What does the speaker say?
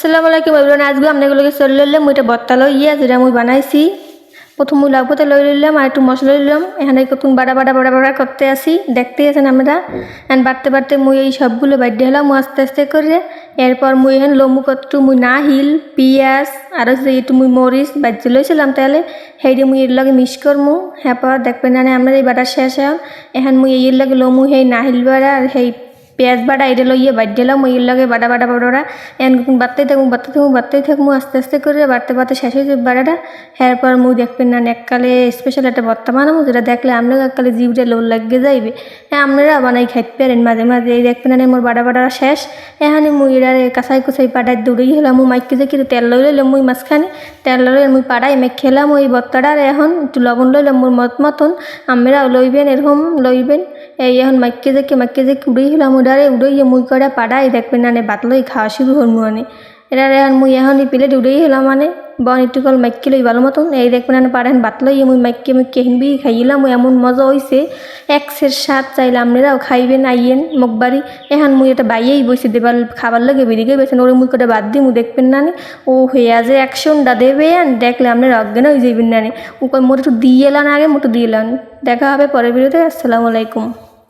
আসসালামু আলাইকুম এবার আজকে আপনাগুলোকে চলে নিলাম ওইটা বত্তা লইয়া যেটা আমি বানাইছি। প্রথম মুই লাগবতে লই নিলাম আর একটু মশলা নিলাম এখানে কতক্ষণ বাড়া বাড়া বাড়া বাড়া করতে আসি দেখতে আছেন আমরা এখান বাড়তে বাড়তে মুই এই সবগুলো বাড়তে হলাম মুই আস্তে আস্তে করে। এরপর মুই এখানে লমু কত মুই নাহিল, পিঁয়াজ, আর হচ্ছে একটু মুই মরিচ বাজ্যে লইছিলাম তাহলে। সেইটি মুই এর লগে মিক্স করমু। হ্যাঁ পর দেখবেন না আমরা এই বাটার শেষ এখন মুই এর লগে লমু সেই নাহিল বাড়া আর সেই পেঁয়াজ বাটা এটা লইয়ে বাদ দিলাম ওই লগে বাটা বাটা বাটা এন বাড়তেই থাকব বাড়তে থাকব বাড়তেই থাকব আস্তে আস্তে করে বাড়তে বাড়তে শেষ হয়ে যাবে বাটাটা এরপর মুই দেখবেন না, এককালে স্পেশাল একটা ভর্তা বানাবো যেটা দেখলে আমরা এককালে জিভটা লোল লাগিয়ে যাইবে। হ্যাঁ আপনারা বানাই খাইতে পারেন মাঝে মাঝে, এই দেখবেন না মোর বাটা বাটা শেষ। এখানে মুই এরা কাঁচাই কুচাই পাটাই দৌড়েই হলাম মুই মাইকে যে কিন্তু তেল লই লইলাম মুই মাঝখানে। তেল লই মুই পাড়াই মেঘ খেলাম, ওই ভর্তাটা আর এখন একটু লবণ লইলাম, মোর মত মতন। আমরা লইবেন, এরকম লইবেন। এই এখন মাইকে দেখে মাইকে দেখে উড়েই হলাম উড়ারে উড়াইয়ে মুই করে পাড়াই দেখবেন না বাতলই খাওয়া শুরু হল মানে এটা এখন মুই এখন এই প্লেট উড়েই হলাম মানে বন একটু কল মাইকে লই ভালো মতন। এই দেখবেন না পাড়ান বাতলই মুই মাইকে মুই কেহিনবি খাইলাম মুই এমন মজা হইছে। এক্সের স্বাদ চাইলে আপনারাও খাইবেন, আইয়েন মুখবাড়ি এখন মুই এটা বাইয়েই বসে দেবার, খাবার লাগে বেরিয়ে বেছেন ওরে মুই কটা বাদ দিই মুই দেখবেন না ও হইয়া যে অ্যাকশনটা দেবে দেখলে আপনারা অজ্ঞান হয়ে যাবেন না ও মোট একটু দিয়ে এলান আগে মোটু দিয়ে এলান। দেখা হবে পরের ভিডিওতে। আসসালামু আলাইকুম।